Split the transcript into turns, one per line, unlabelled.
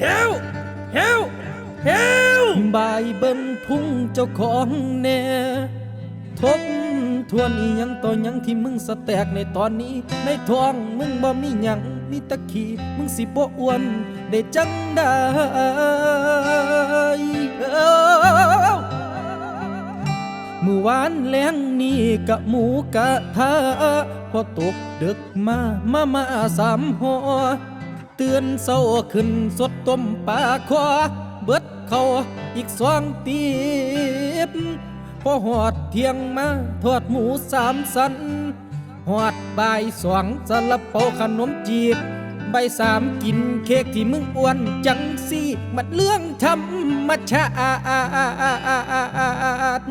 เฮวเฮวเฮวบายเบิ่งพุ่งเจ้าของแน่ทบทวนอีหยังต่อหยังที่มึงสแตกในตอนนี้ ในท้องมึงบ่มีหยังมีตะขี้มึงสิบ่อ้วน ได้จังได้เมือวานแล้งนี่กะหมูกะทะพอตกดึกมามามาสามหัว ตือนเศร้าขึ้นสดต้มปลาคอเบิดเขาอีกสองตีบพอหอดเทียงมาทอดหมูสามสันหอดบ่ายสองสลับเปาขนมจีบ ใบสามกินเค้กที่มึงอ้วนจังสิมันเรื่องธรรมชาติ